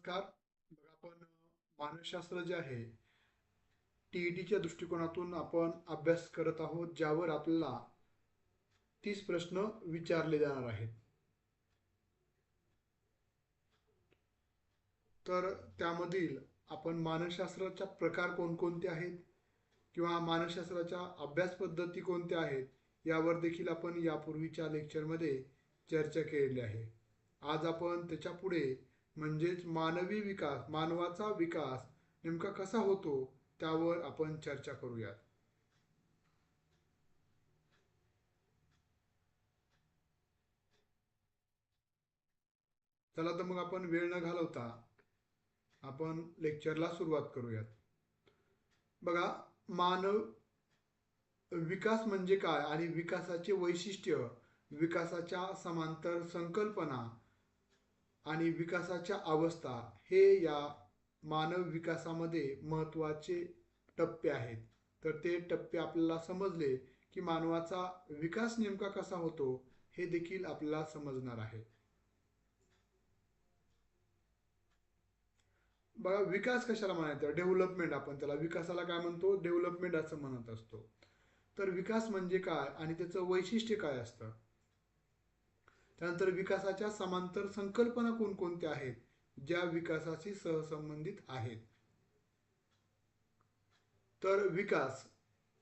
नमस्कार. आपण मानसशास्त्र जे आहे टीईटीच्या दृष्टिकोनातून आपण अभ्यास करत आहोत ज्यावर आपल्याला तीस प्रश्न विचारले जाणार आहेत. तर त्यामधील आपण मानसशास्त्राच्या प्रकार कोणकोणते आहेत किंवा मानसशास्त्राच्या अभ्यास पद्धती कोणत्या आहेत यावर देखील आपण यापूर्वीच्या लेक्चरमध्ये चर्चा केलेली आहे. आज आपण त्याच्या पुढे म्हणजेच मानवी विकास मानवाचा विकास नेमका कसा होतो त्यावर आपण चर्चा करूयात. चला तर मग आपण वेळ न घालवता आपण लेक्चरला सुरुवात करूयात. बघा मानव विकास म्हणजे काय आणि विकासाचे वैशिष्ट्य विकासाच्या समांतर संकल्पना आणि विकासाच्या अवस्था हे या मानव विकासामध्ये महत्त्वाचे टप्पे आहेत. तर ते टप्पे आपल्याला समजले की मानवाचा विकास नेमका कसा होतो हे देखील आपल्याला समजणार आहे. बघा विकास कशाला म्हणायचं? डेव्हलपमेंट आपण त्याला विकासाला काय म्हणतो? डेव्हलपमेंट असं म्हणत असतो. तर विकास म्हणजे काय आणि त्याचं वैशिष्ट्य काय असतं? त्यानंतर विकासाच्या समांतर संकल्पना कोणकोणत्या आहेत ज्या विकासाशी सहसंबंधित आहेत? तर विकास.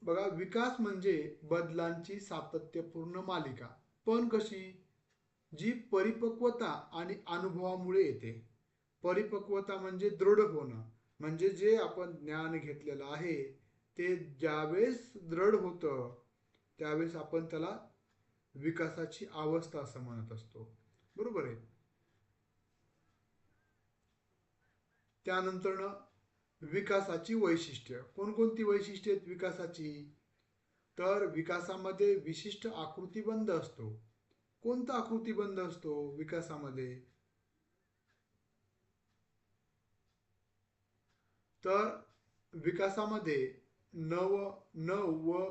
बघा विकास म्हणजे बदलांची सातत्यपूर्ण मालिका. पण कशी? जी परिपक्वता आणि अनुभवामुळे येते. परिपक्वता म्हणजे दृढ होणं. म्हणजे जे आपण ज्ञान घेतलेलं आहे ते ज्यावेळेस दृढ होतं त्यावेळेस आपण त्याला विकासाची अवस्था असं म्हणत असतो. बरोबर आहे? त्यानंतर विकासाची वैशिष्ट्य. कोणकोणती वैशिष्ट्य आहेत विकासाची? तर विकासामध्ये विशिष्ट आकृतीबंध असतो. कोणता आकृतीबंध असतो विकासामध्ये? तर विकासामध्ये नव न व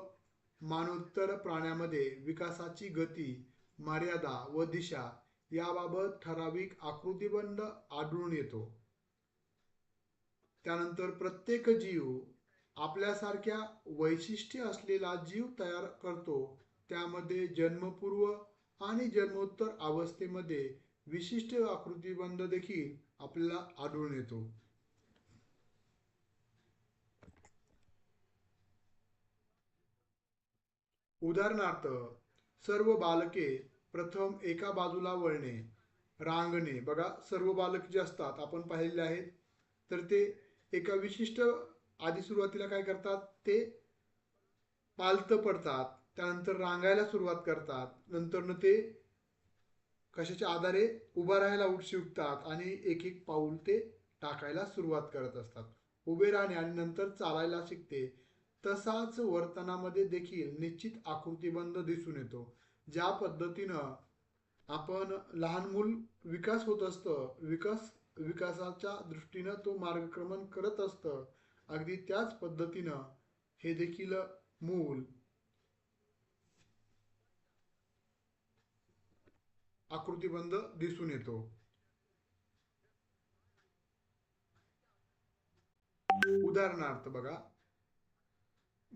मानोत्तर प्राण्यामध्ये विकासाची गती मर्यादा व दिशा याबाबत ठराविक आकृतीबंध आढळून येतो. त्यानंतर प्रत्येक जीव आपल्यासारख्या वैशिष्ट्य असलेला जीव तयार करतो. त्यामध्ये जन्मपूर्व आणि जन्मोत्तर अवस्थेमध्ये विशिष्ट आकृतीबंध देखील आपल्याला आढळून येतो. उदाहरणार्थ सर्व बालके प्रथम एका बाजूला वळणे रांगणे. बघा सर्व बालक जे असतात आपण पाहिलेले आहेत तर ते एका विशिष्ट आधी सुरुवातीला काय करतात? ते पालत पडतात त्यानंतर रांगायला सुरुवात करतात नंतर ते कशाच्या आधारे उभा राहायला शिकतात आणि एक एक पाऊल ते टाकायला सुरुवात करत असतात. उभे राहणे आणि नंतर चालायला शिकते. तसाच वर्तनामध्ये देखील निश्चित आकृतीबंध दिसून येतो ज्या पद्धतीनं आपण लहान मूल विकास होत असतं विकास विकासाच्या दृष्टीनं तो मार्गक्रमण करत असतं. अगदी त्याच पद्धतीनं हे देखील मूल आकृतीबंध दिसून येतो. उदाहरणार्थ बघा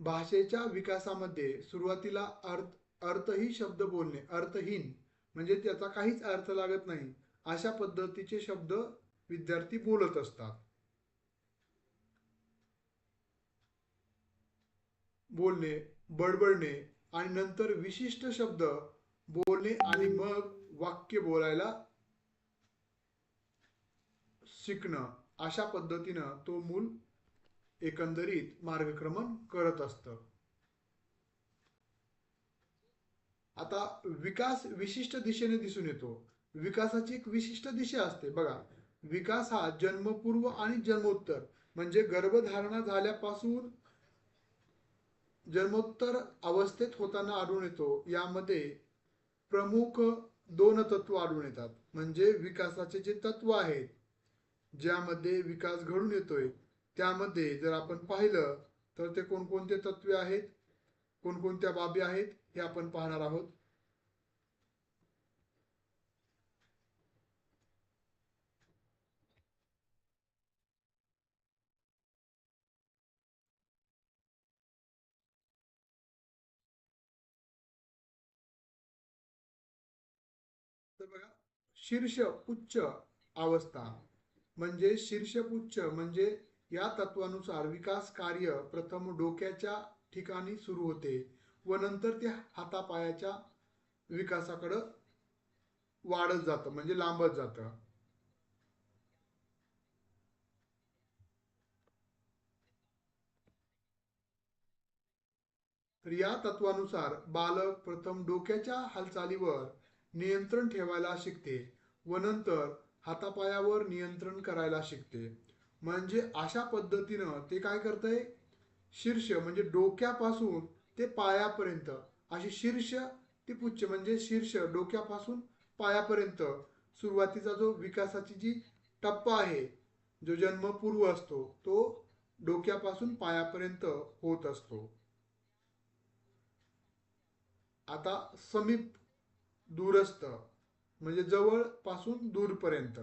भाषेच्या विकासामध्ये सुरुवातीला अर्थ अर्थही शब्द बोलणे अर्थहीन म्हणजे त्याचा काहीच अर्थ लागत नाही अशा पद्धतीचे शब्द विद्यार्थी बोलत असतात. बोलणे बडबडणे आणि नंतर विशिष्ट शब्द बोलणे आणि मग वाक्य बोलायला शिकणं अशा पद्धतीनं तो मूल एकंदरीत मार्गक्रमण करत असतं. आता विकास विशिष्ट दिशेने दिसून येतो. विकासाची एक विशिष्ट दिशा असते. बघा विकास हा जन्मपूर्व आणि जन्मोत्तर म्हणजे गर्भधारणा झाल्यापासून जन्मोत्तर अवस्थेत होताना आढळून येतो. यामध्ये प्रमुख दोन तत्व आढळून येतात म्हणजे विकासाचे जे तत्व आहेत ज्यामध्ये विकास घडून येतोय त्यामध्ये जर आपण पाहिलं तर ते कोणकोणते तत्वे आहेत? कोणकोणत्या बाबी आहेत? हे आपण पाहणार आहोत. बघा शीर्ष उच्च अवस्था. म्हणजे शीर्षपुच्छ म्हणजे या तत्वानुसार विकास कार्य प्रथम डोक्याच्या ठिकाणी सुरू होते व नंतर ते हातापायाच्या विकासाकडं वाढत जातं म्हणजे लांबत जातं. तर या तत्वानुसार बालक प्रथम डोक्याच्या हालचालीवर नियंत्रण ठेवायला शिकते व नंतर हातापायावर नियंत्रण करायला शिकते. म्हणजे अशा पद्धतीनं ते काय करतंय? शीर्ष म्हणजे डोक्यापासून ते पायापर्यंत. अशी शीर्ष ती पुच्छ म्हणजे शीर्ष डोक्यापासून पायापर्यंत सुरुवातीचा जो विकासाची जी टप्पा आहे जो जन्मपूर्व असतो तो डोक्यापासून पायापर्यंत होत असतो. आता समीप दूरस्थ म्हणजे जवळपासून दूरपर्यंत.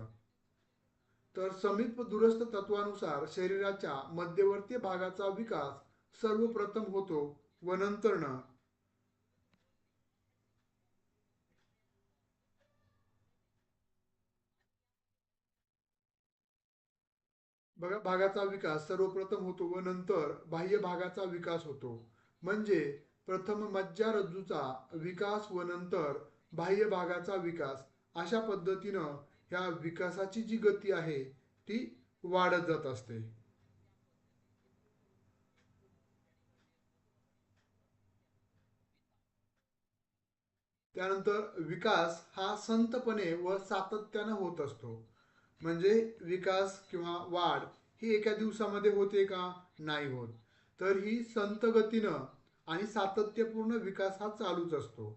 तर समीप दुरस्त तत्वानुसार शरीराच्या मध्यवर्ती भागाचा विकास सर्वप्रथम होतो व नंतरनं बघा भागाचा विकास सर्वप्रथम होतो व नंतर बाह्य भागाचा विकास होतो. म्हणजे प्रथम मज्जारज्जूचा विकास व नंतर बाह्य भागाचा विकास. अशा पद्धतीनं ह्या विकासाची जी गती आहे ती वाढत जात असते. त्यानंतर विकास हा संतपणे व सातत्यानं होत असतो. म्हणजे विकास किंवा वाढ ही एका दिवसामध्ये होते का? नाही होत. तर ही संत गतीनं आणि सातत्यपूर्ण विकास हा चालूच असतो.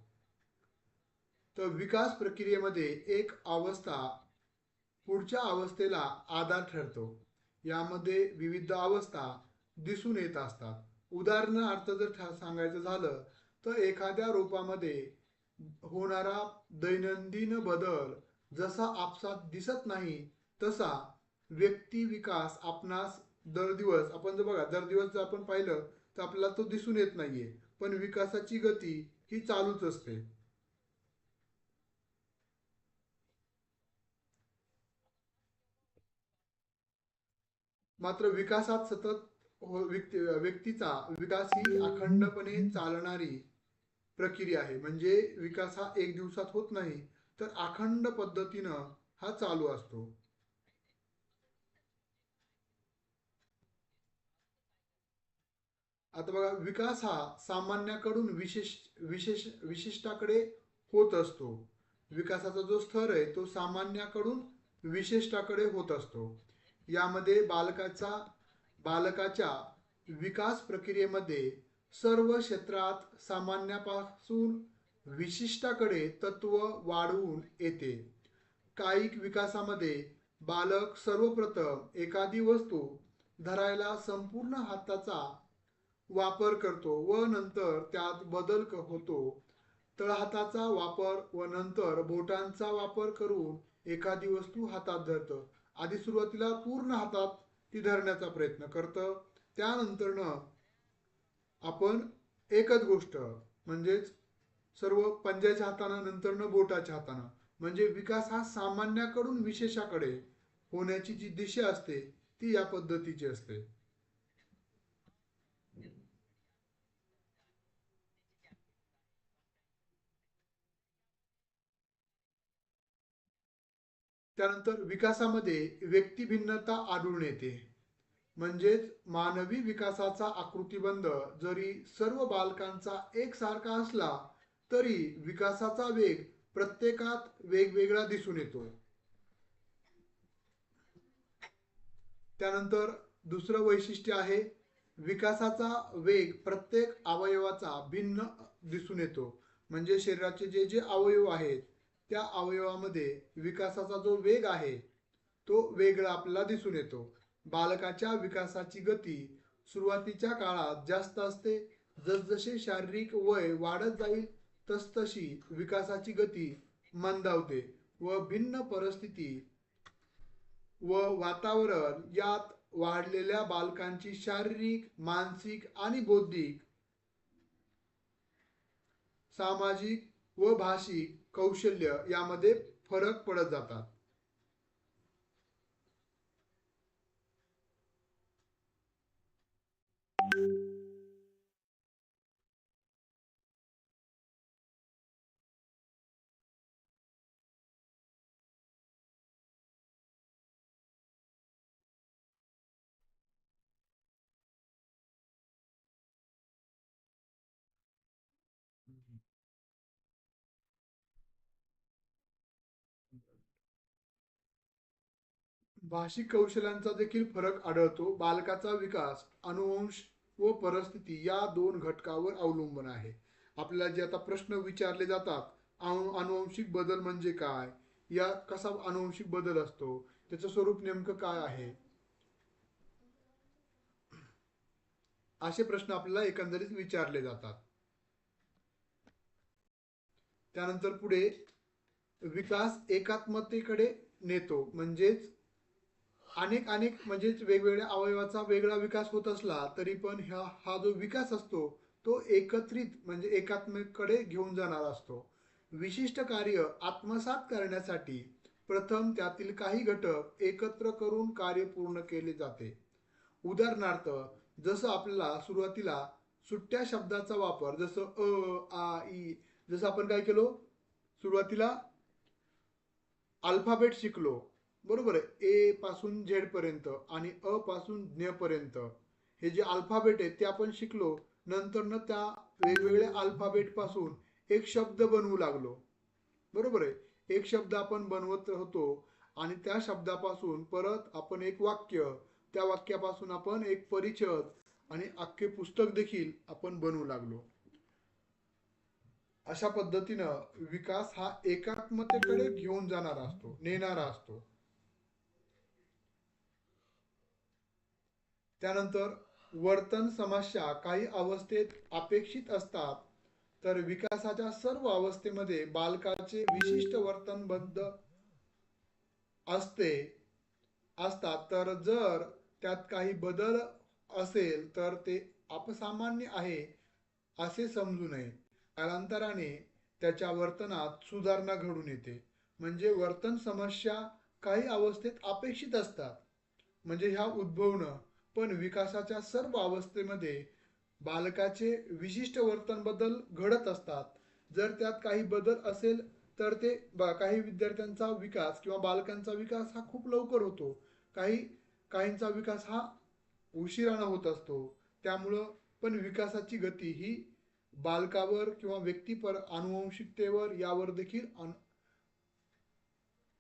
तर विकास प्रक्रियेमध्ये एक अवस्था पुढच्या अवस्थेला आधार ठरतो. यामध्ये विविध अवस्था दिसून येत असतात. उदाहरणार्थ जर सांगायचं झालं तर एखाद्या रोपामध्ये होणारा दैनंदिन बदल जसा आपसात दिसत नाही तसा व्यक्ती विकास आपणास दर दिवस आपण जर बघा दर दिवस जर आपण पाहिलं तर आपल्याला तो दिसून येत नाहीये. पण विकासाची गती ही चालूच असते. मात्र विकासात सतत हो- व्यक्तीचा विकास ही अखंडपणे चालणारी प्रक्रिया आहे. म्हणजे विकास हा एक दिवसात होत नाही तर अखंड पद्धतीनं हा चालू असतो. आता बघा विकास हा सामान्याकडून विशेष विशेष विशिष्टाकडे होत असतो. विकासाचा जो स्तर आहे तो सामान्याकडून विशिष्टाकडे होत असतो. यामध्ये बालकाचा बालकाच्या विकास प्रक्रियेमध्ये सर्व क्षेत्रात सामान्यापासून विशिष्टाकडे तत्व वाढवून येते. कायिक विकासामध्ये बालक सर्वप्रथम एखादी वस्तू धरायला संपूर्ण हाताचा वापर करतो व नंतर त्यात बदल होतो. तळहाताचा वापर व नंतर बोटांचा वापर करून एखादी वस्तू हातात धरतं. आधी सुरुवातीला पूर्ण हातात ती धरण्याचा प्रयत्न करतं. त्यानंतरनं आपण एकच गोष्ट म्हणजेच सर्व पंजाच्या हातानं नंतरनं बोटाच्या हातानं म्हणजे विकास हा सामान्याकडून विशेषाकडे होण्याची जी दिशा असते ती या पद्धतीची असते. त्यानंतर विकासामध्ये व्यक्तिभिन्नता आढळून येते. म्हणजेच मानवी विकासाचा आकृतिबंध जरी सर्व बालकांचा एकसारखा असला तरी विकासाचा वेग प्रत्येकात वेगवेगळा दिसून येतो. त्यानंतर दुसरं वैशिष्ट्य आहे विकासाचा वेग प्रत्येक अवयवाचा भिन्न दिसून येतो. म्हणजे शरीराचे जे जे अवयव आहेत त्या अवयवामध्ये विकासाचा जो वेग आहे तो वेगळा आपल्याला दिसून येतो. बालकाच्या विकासाची गती सुरुवातीच्या काळात जास्त असते. जसजसे शारीरिक वय वाढत जाईल तसतशी विकासाची गती मंदावते व भिन्न परिस्थिती व वातावरण यात वाढलेल्या बालकांची शारीरिक मानसिक आणि बौद्धिक सामाजिक व भाषिक कौशल्य यामध्ये फरक पडत जातात. भाषिक कौशल्यांचा देखील फरक आढळतो. बालकाचा विकास अनुवंश व परिस्थिती या दोन घटकावर अवलंबून आहे. आपल्याला जे आता प्रश्न विचारले जातात अनुवंशिक बदल म्हणजे काय? या कसा अनुवंशिक बदल असतो? त्याचं स्वरूप नेमकं काय आहे? असे प्रश्न आपल्याला एकंदरीत विचारले जातात. त्यानंतर पुढे विकास एकात्मतेकडे नेतो म्हणजेच अनेक अनेक म्हणजेच वेगवेगळ्या अवयवाचा वेगळा विकास होत असला तरी पण ह्या हा जो विकास असतो तो एकत्रित म्हणजे एकात्मिककडे घेऊन जाणारा असतो. विशिष्ट कार्य आत्मसात करण्यासाठी प्रथम त्यातील काही घटक एकत्र करून कार्य पूर्ण केले जाते. उदाहरणार्थ जसं आपल्याला सुरुवातीला सुट्ट्या शब्दाचा वापर जसं अ आ ई जसं आपण काय केलो? सुरुवातीला अल्फाबेट शिकलो. बरोबर आहे. ए पासून झेड पर्यंत आणि अ पासून ज्ञ पर्यंत हे जे अल्फाबेट आहेत ते आपण शिकलो नंतर न त्या वेगवेगळ्या अल्फाबेटपासून एक शब्द बनवू लागलो. बरोबर आहे. एक शब्द आपण बनवत होतो आणि त्या शब्दापासून परत आपण एक वाक्य त्या वाक्यापासून आपण एक परिचद आणि अख्खे पुस्तक देखील आपण बनवू लागलो. अशा पद्धतीनं विकास हा एकात्मतेकडे घेऊन जाणारा असतो नेणारा असतो. त्यानंतर वर्तन समस्या काही अवस्थेत अपेक्षित असतात तर विकासाच्या सर्व अवस्थेमध्ये बालकाचे विशिष्ट वर्तनबद्ध असते असतात. तर जर त्यात काही बदल असेल तर ते अपसामान्य आहे असे समजू नये. कालांतराने त्याच्या वर्तनात सुधारणा घडून येते. म्हणजे वर्तन समस्या काही अवस्थेत अपेक्षित असतात. म्हणजे ह्या उद्भवणं पण विकासाच्या सर्व अवस्थेमध्ये बालकाचे विशिष्ट वर्तन बदल घडत असतात. जर त्यात काही बदल असेल तर ते काही विद्यार्थ्यांचा विकास किंवा बालकांचा विकास हा खूप लवकर होतो. काही काहींचा विकास हा उशिरानं होत असतो. त्यामुळं पण विकासाची गती ही बालकावर किंवा व्यक्तीपर अनुवंशिकतेवर यावर देखील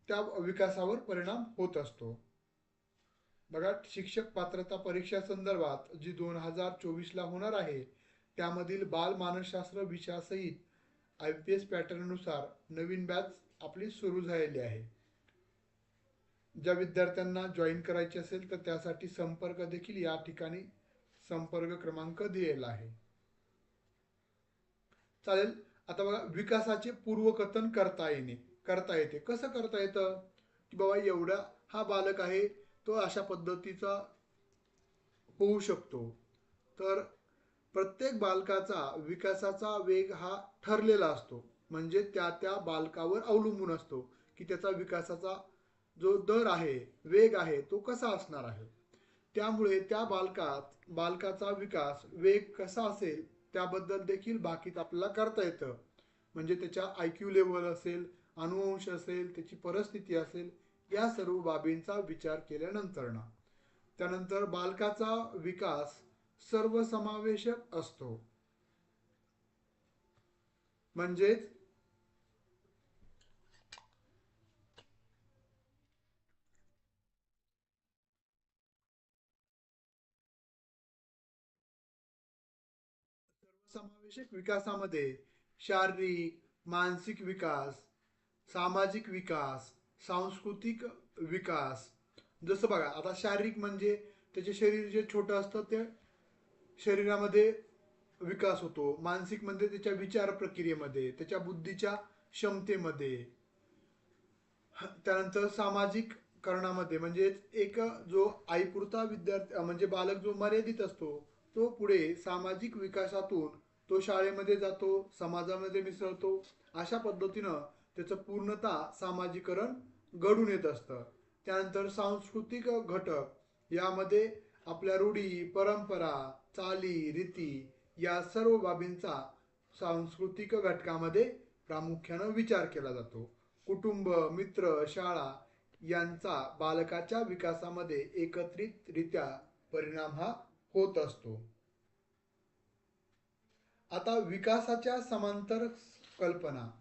त्या विकासावर परिणाम होत असतो. बघा शिक्षक पात्रता परीक्षा संदर्भात जी दोन हजार चोवीसला होणार आहे त्यामधील बाल मानसशास्त्र विषयासहित आय पी एस पॅटर्ननुसार नवीन बॅच आपली सुरू झालेली आहे. ज्या विद्यार्थ्यांना जॉईन करायचे असेल तर त्यासाठी संपर्क देखील या ठिकाणी संपर्क क्रमांक दिलेला आहे. चालेल आता बघा विकासाचे पूर्वकथन करता येणे करता येते. कसं करता येतं? की बाबा एवढा हा बालक आहे तो अशा पद्धतीचा होऊ शकतो. तर प्रत्येक बालकाचा विकासाचा वेग हा ठरलेला असतो. म्हणजे त्या त्या बालकावर अवलंबून असतो की त्याचा विकासाचा जो दर आहे वेग आहे तो कसा असणार आहे. त्यामुळे त्या बालकात बालकाचा विकास वेग कसा असेल त्याबद्दल देखील बाकीत आपल्याला करता येतं. म्हणजे त्याच्या आय क्यू लेवल असेल अनुवंश असेल त्याची परिस्थिती असेल या सर्व बाबींचा विचार केल्यानंतर ना त्यानंतर बालकाचा विकास सर्वसमावेशक असतो. म्हणजेच सर्वसमावेशक विकासामध्ये शारीरिक मानसिक विकास सामाजिक विकास सांस्कृतिक विकास. जसं बघा आता शारीरिक म्हणजे त्याचे शरीर जे छोटं असतं ते शरीरामध्ये विकास होतो. मानसिक म्हणजे त्याच्या विचार प्रक्रियेमध्ये त्याच्या बुद्धीच्या क्षमतेमध्ये. त्यानंतर सामाजिक करणामध्ये म्हणजे एक जो आईपुरता विद्यार्थी म्हणजे बालक जो मर्यादित असतो तो पुढे सामाजिक विकासातून तो शाळेमध्ये जातो समाजामध्ये मिसळतो. अशा पद्धतीनं त्याचं पूर्णतः सामाजिकरण घडून येत असतं त्यानंतर सांस्कृतिक घटक यामध्ये आपल्या रूढी परंपरा चाली रीती या सर्व बाबींचा सांस्कृतिक घटकामध्ये प्रामुख्यानं विचार केला जातो. कुटुंब मित्र शाळा यांचा बालकाच्या विकासामध्ये एकत्रितरित्या परिणाम हा होत असतो. आता विकासाच्या समांतर कल्पना.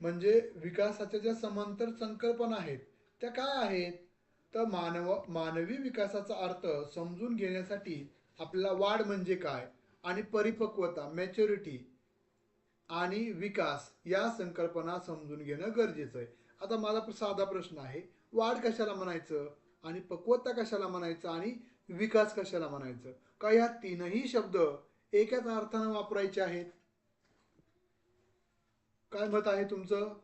म्हणजे विकासाच्या ज्या समांतर संकल्पना आहेत त्या काय आहेत? तर मानव मानवी विकासाचा अर्थ समजून घेण्यासाठी आपल्याला वाढ म्हणजे काय? आणि परिपक्वता मॅच्युरिटी आणि विकास या संकल्पना समजून घेणं गरजेचं आहे. आता मला साधा प्रश्न आहे वाढ कशाला म्हणायचं? आणि पक्वता कशाला म्हणायचं? आणि विकास कशाला म्हणायचं? का या तीनही शब्द एकाच अर्थानं वापरायचे आहेत? काय मत आहे तुमचं?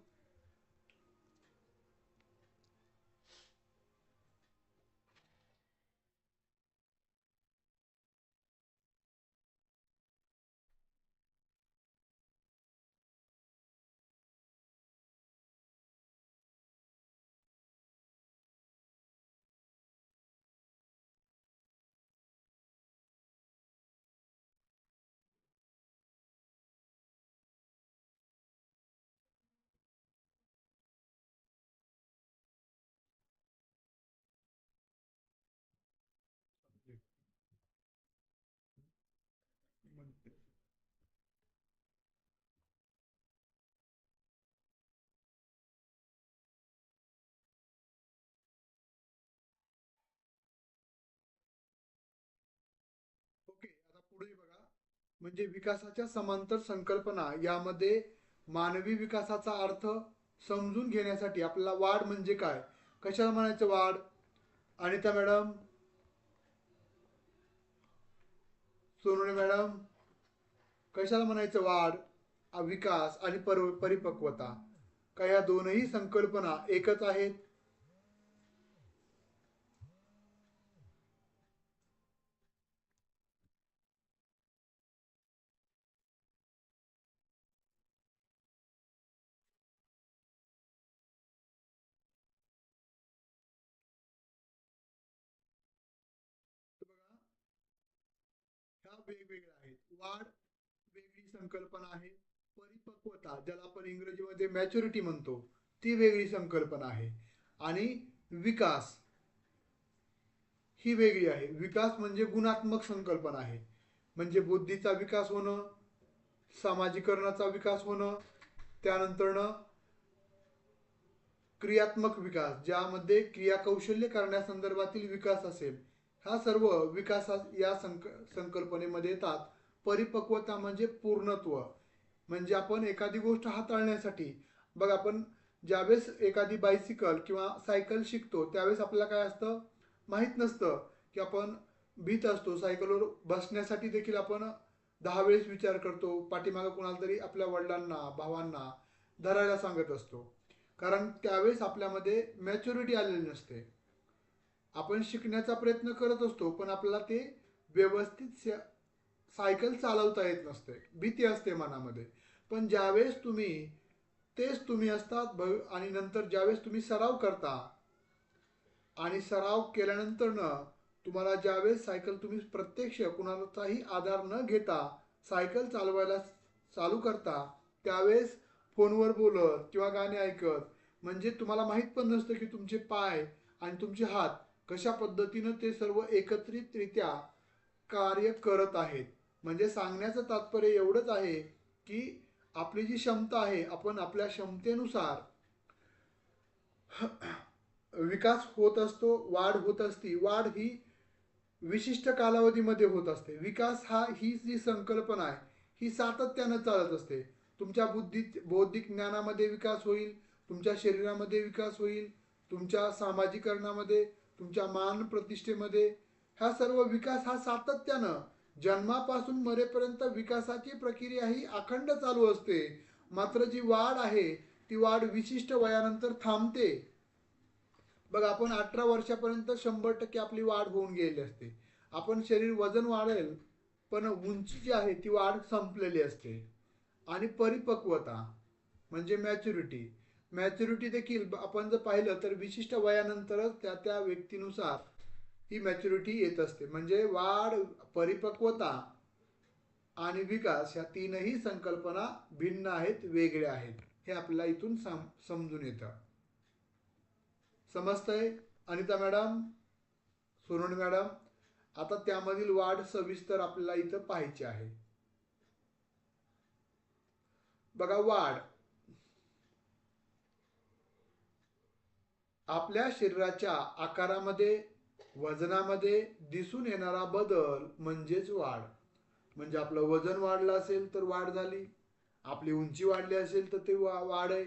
ओके आता पुढे बघा. म्हणजे विकासाच्या समांतर संकल्पना यामध्ये मानवी विकासाचा अर्थ समजून घेण्यासाठी आपल्याला वाढ म्हणजे काय? कशाला म्हणायचं वाढ? अनिता मॅडम? सोनवणे मॅडम? कशाला म्हणायचं वाढ विकास आणि पर परिपक्वता? का या दोनही संकल्पना एकच आहेत? वेगवेगळ्या आहेत. वाढ संकल्पना आहे परिपक्वता ज्याला आपण इंग्रजीमध्ये मॅच्युरिटी म्हणतो ती वेगळी संकल्पना आहे. आणि विकास ही वेगळी आहे. विकास म्हणजे गुणात्मक संकल्पना आहे. म्हणजे बुद्धीचा विकास होणं सामाजिकरणाचा विकास होणं त्यानंतरनं क्रियात्मक विकास ज्यामध्ये क्रियाकौशल्य करण्यासंदर्भातील विकास असेल. हा सर्व विकासा या संक संकल्पनेमध्ये येतात. परिपक्वता म्हणजे पूर्णत्व. म्हणजे आपण एखादी गोष्ट हाताळण्यासाठी. बघ आपण ज्यावेळेस एखादी बायसिकल किंवा सायकल शिकतो त्यावेळेस आपल्याला काय असतं? माहीत नसतं की आपण भीत असतो. सायकलवर बसण्यासाठी देखील आपण दहा वेळेस विचार करतो. पाठीमागं कोणाला तरी आपल्या वडिलांना भावांना धरायला सांगत असतो. कारण त्यावेळेस आपल्यामध्ये मॅच्युरिटी आलेली नसते. आपण शिकण्याचा प्रयत्न करत असतो पण आपल्याला ते व्यवस्थित सायकल चालवता येत नसते. भीती असते मनामध्ये. पण ज्यावेळेस तुम्ही तेच तुम्ही असतात भव आणि नंतर ज्यावेळेस तुम्ही सराव करता आणि सराव केल्यानंतरनं तुम्हाला ज्यावेळेस सायकल तुम्ही प्रत्यक्ष कुणाचाही आधार न घेता सायकल चालवायला चालू करता त्यावेळेस फोनवर बोलत किंवा गाणे ऐकत म्हणजे तुम्हाला माहीत पण नसतं की तुमचे पाय आणि तुमचे हात कशा पद्धतीनं ते सर्व एकत्रितरित्या कार्य करत आहेत. म्हणजे सांगण्याचं तात्पर्य एवढंच आहे की आपली जी क्षमता आहे आपण आपल्या क्षमतेनुसार विकास होत असतो वाढ होत असती. वाढ ही विशिष्ट कालावधीमध्ये होत असते. विकास हा ही जी संकल्पना आहे ही सातत्यानं चालत असते. तुमच्या बुद्धीत बौद्धिक ज्ञानामध्ये विकास होईल तुमच्या शरीरामध्ये विकास होईल तुमच्या सामाजिकरणामध्ये तुमच्या मान प्रतिष्ठेमध्ये हा सर्व विकास हा सातत्यानं जन्मापासून मरेपर्यंत विकासाची प्रक्रिया ही अखंड चालू असते. मात्र जी वाढ आहे ती वाढ विशिष्ट वयानंतर थांबते. बघ आपण अठरा वर्षापर्यंत शंभर टक्के आपली वाढ होऊन गेलेली असते. आपण शरीर वजन वाढेल पण उंची जी आहे ती वाढ संपलेली असते. आणि परिपक्वता म्हणजे मॅच्युरिटी मॅच्युरिटी देखील आपण जर पाहिलं तर विशिष्ट वयानंतरच त्या त्या व्यक्तीनुसार ही मॅच्युरिटी येत असते. म्हणजे वाढ परिपक्वता आणि विकास ह्या तीनही संकल्पना भिन्न आहेत वेगळ्या आहेत. हे आपल्याला इथून सम समजून येतं. समजतंय? अनिता मॅडम? सोनवणे मॅडम? आता त्यामधील वाढ सविस्तर आपल्याला इथं पाहायची आहे. बघा वाढ. आपल्या शरीराच्या आकारामध्ये वजनामध्ये दिसून येणारा बदल म्हणजेच वाढ. म्हणजे आपलं वजन वाढलं असेल तर वाढ झाली. आपली उंची वाढली असेल तर ते वा वाढ आहे.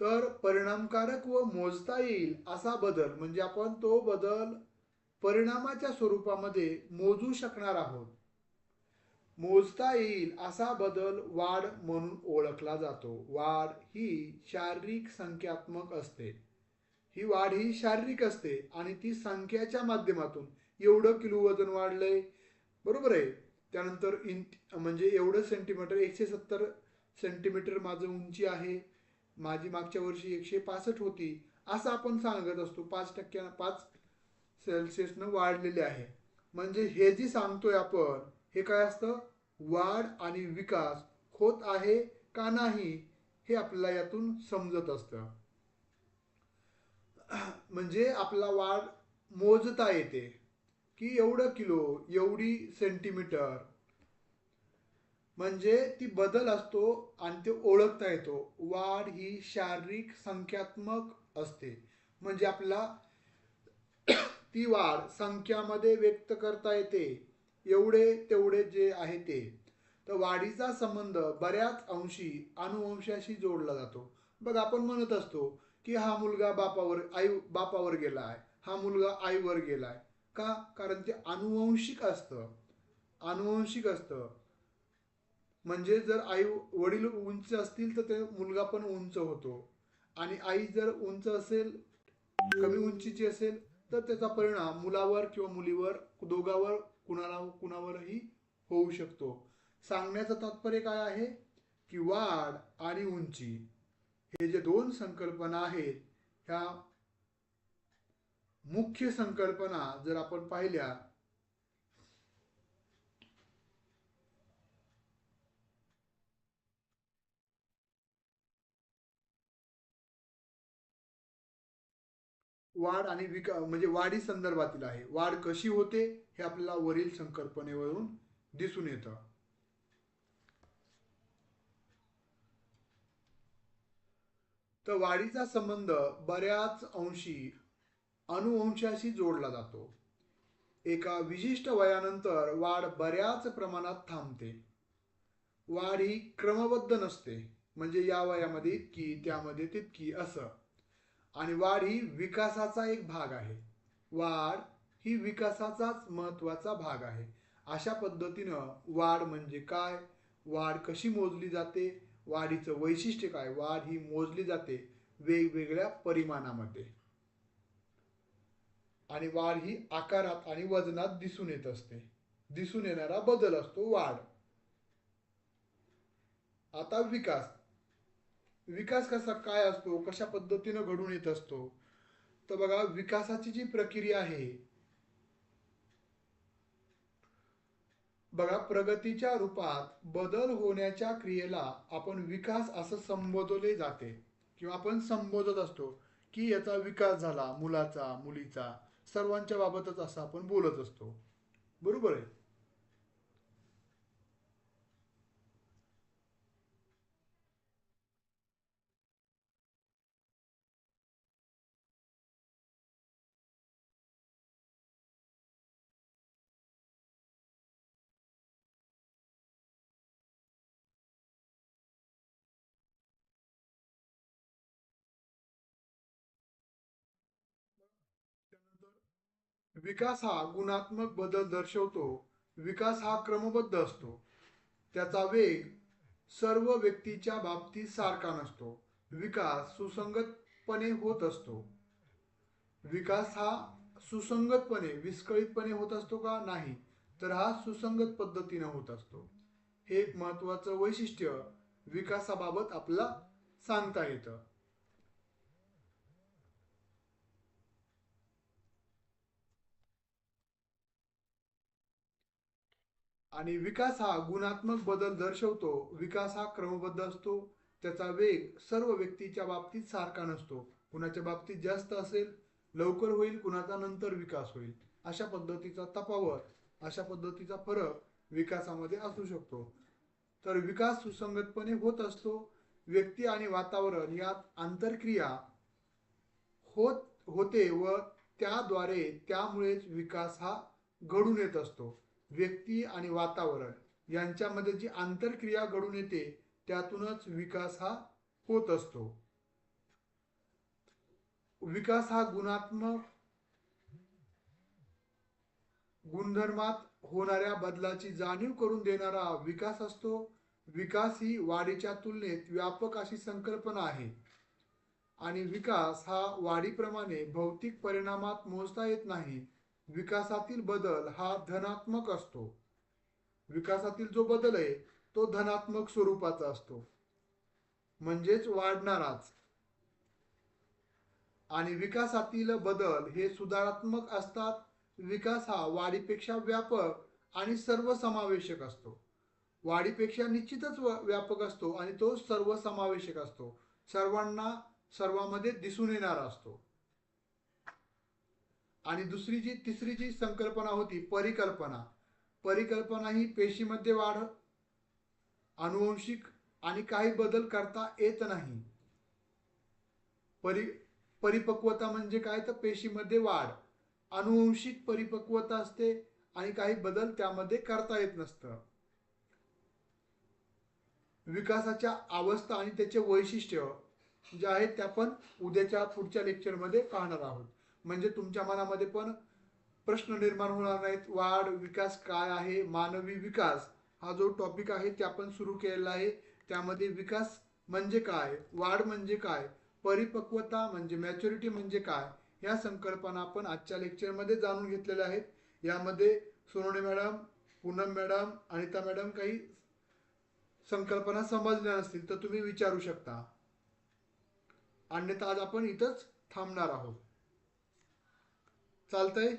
तर परिणामकारक व मोजता येईल असा बदल म्हणजे आपण तो बदल परिणामाच्या स्वरूपामध्ये मोजू शकणार आहोत. मोजता येईल असा बदल वाढ म्हणून ओळखला जातो. वाढ ही शारीरिक संख्यात्मक असते. ही वाढ ही शारीरिक असते आणि ती संख्याच्या माध्यमातून एवढं किलो वजन वाढलंय. बरोबर आहे. त्यानंतर इन म्हणजे एवढं सेंटीमीटर एकशे सत्तर सेंटीमीटर माझं उंची आहे. माझी मागच्या वर्षी एकशे पासष्ट होती. असं आपण सांगत असतो. पाच टक्क्यानं पाच सेल्सिअसनं वाढलेले आहे. म्हणजे हे जी सांगतोय आपण हे काय असतं? वाढ आणि विकास होत आहे का नाही हे आपल्याला यातून समजत असतं. म्हणजे आपला वाढ मोजता येते. की एवढं किलो एवढी सेंटीमीटर म्हणजे ती बदल असतो आणि ते ओळखता येतो. वाढ ही शारीरिक संख्यात्मक असते. म्हणजे आपला ती वाढ संख्यामध्ये व्यक्त करता येते. एवढे तेवढे जे आहे ते. तर वाढीचा संबंध बऱ्याच अंशी अनुवंशाशी जोडला जातो. बघ आपण म्हणत असतो की हा मुलगा बापावर आई बापावर गेलाय हा मुलगा आईवर गेलाय का? कारण ते अनुवंशिक असतं. अनुवंशिक असतं. म्हणजे जर आई वडील उंच असतील तर ते मुलगा पण उंच होतो. आणि आई जर उंच असेल कमी उंचीची असेल तर त्याचा परिणाम मुलावर किंवा मुलीवर दोघावर कुणाला कुणावरही होऊ शकतो. सांगण्याचं तात्पर्य काय आहे? की वाढ आणि उंची. हे जे दोन संकल्पना आहेत ह्या मुख्य संकल्पना जर आपण पाहिल्या वाढ आणि विका म्हणजे वाढी संदर्भातील आहे. वाढ कशी होते हे आपल्याला वरील संकल्पनेवरून दिसून येतं. तर वाढीचा संबंध बऱ्याच अंशी अनुवंशाशी जोडला जातो. एका विशिष्ट वयानंतर वाढ बऱ्याच प्रमाणात थांबते. वाढ ही क्रमबद्ध नसते म्हणजे या वयामध्ये इतकी त्यामध्ये तितकी असं. आणि वाढ ही विकासाचा एक भाग आहे. वाढ ही विकासाचाच महत्त्वाचा भाग आहे. अशा पद्धतीनं वाढ म्हणजे काय? वाढ कशी मोजली जाते? वाढीचं वैशिष्ट्य काय? वाढ ही मोजली जाते वेगवेगळ्या परिमाणामध्ये. आणि वाढ ही आकारात आणि वजनात दिसून येत असते. दिसून येणारा बदल असतो वाढ. आता विकास. विकास कसा काय असतो? कशा पद्धतीनं घडून येत असतो? तर बघा विकासाची जी प्रक्रिया आहे बघा प्रगतीच्या रूपात बदल होण्याच्या क्रियेला आपण विकास असं संबोधले जाते. किंवा आपण संबोधत असतो की याचा विकास झाला मुलाचा मुलीचा सर्वांच्या बाबतच असं आपण बोलत असतो. बरोबर आहे? विकास हा गुणात्मक बदल दर्शवतो. विकास हा क्रमबद्ध असतो. त्याचा वेग सर्व व्यक्तीच्या बाबतीत सारखा नसतो. विकास सुसंगतपणे होत असतो. विकास हा सुसंगतपणे विस्कळीतपणे होत असतो का नाही तर हा सुसंगत पद्धतीने होत असतो. हे एक महत्वाचं वैशिष्ट्य विकासाबाबत आपला सांगता येतं. आणि विकास हा गुणात्मक बदल दर्शवतो. विकास हा क्रमबद्ध असतो. त्याचा वेग सर्व व्यक्तीच्या बाबतीत सारखा नसतो. कुणाच्या बाबतीत जास्त असेल लवकर होईल कुणाचा नंतर विकास होईल. अशा पद्धतीचा तफावत अशा पद्धतीचा फरक विकासामध्ये असू शकतो. तर विकास सुसंगतपणे होत असतो. व्यक्ती आणि वातावरण यात आंतरक्रिया होत होते व त्याद्वारे त्यामुळेच विकास हा घडून येत असतो. व्यक्ती आणि वातावरण यांच्यामध्ये जी आंतरक्रिया घडून येते त्यातूनच विकास हा होत असतो. विकास हा गुणात्मक गुणधर्मात होणाऱ्या बदलाची जाणीव करून देणारा विकास असतो. विकास ही वाढीच्या तुलनेत व्यापक अशी संकल्पना आहे. आणि विकास हा वाढीप्रमाणे भौतिक परिणामात मोजता येत नाही. विकासातील बदल हा धनात्मक असतो. विकासातील जो बदल आहे तो धनात्मक स्वरूपाचा असतो. म्हणजेच वाढणाराच. आणि विकासातील बदल हे सुधारात्मक असतात. विकास हा वाढीपेक्षा व्यापक आणि सर्वसमावेशक असतो. वाढीपेक्षा निश्चितच व्यापक असतो आणि तो सर्वसमावेशक असतो. सर्वांना सर्वांमध्ये दिसून येणारा असतो. आणि दुसरी जी तिसरी जी संकल्पना होती परिकल्पना. परिकल्पना ही पेशीमध्ये वाढ अनुवंशिक आणि काही बदल करता येत नाही. परि परिपक्वता म्हणजे काय? तर पेशीमध्ये वाढ. अनुवंशिक परिपक्वता असते आणि काही बदल त्यामध्ये करता येत नसतं. विकासाच्या अवस्था आणि त्याचे वैशिष्ट्य जे आहेत ते आपण उद्याच्या पुढच्या लेक्चरमध्ये पाहणार आहोत. म्हणजे तुमच्या मनामध्ये पण प्रश्न निर्माण होणार नाहीत. वाढ विकास काय आहे? मानवी विकास हा जो टॉपिक आहे ते आपण सुरू केलेला आहे. त्यामध्ये विकास म्हणजे काय? वाढ म्हणजे काय? परिपक्वता म्हणजे मॅच्युरिटी म्हणजे काय? या संकल्पना आपण आजच्या लेक्चरमध्ये जाणून घेतलेल्या आहेत. यामध्ये Sonawane madam Poonam madam Anita madam काही संकल्पना समजल्या नसतील तर तुम्ही विचारू शकता. अन्यथा आज आपण इथंच थांबणार आहोत. चालतंय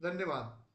धन्यवाद।